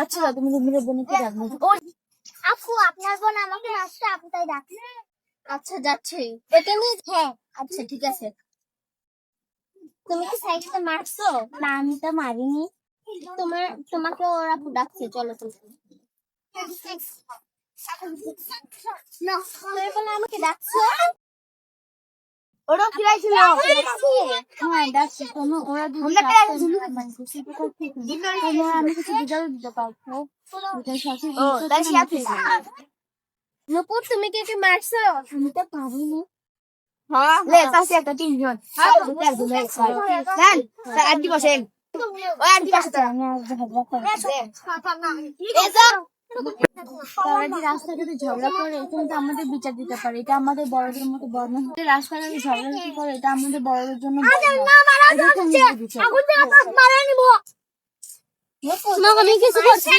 আচ্ছা তুমি মেরে বোনকে রাখব আপু আপনার বোন আমাকে মারছে আপু তাই ডাকছে আচ্ছা যাচ্ছি এটা নিয়ে হ্যাঁ আচ্ছা ঠিক আছে তুমি কি সাইকেলটা মারছো না আমি তো মারিনি তোমার তোমাকে ওরা ডাকছে চলো তুমি আমাকে ডাকছো ওরা ফিরাইছিল হ্যাঁ ডাকছি ওরা মানে আমি কিছু দিতে। নুপুর তুমি কি কি মারছো আমি তো পারিনি লে একটা তিনজন বসেন ওই আর তারা যে রাস্তাঘাটে ঝগড়া করে? কিন্তু আমাদের বিচার দিতে পারে। এটা আমাদের বড়দের মতো বড় না রাস্তাঘাটে ঝগড়া করে? এটা আমাদের বড়দের জন্য তো কিছু করছি।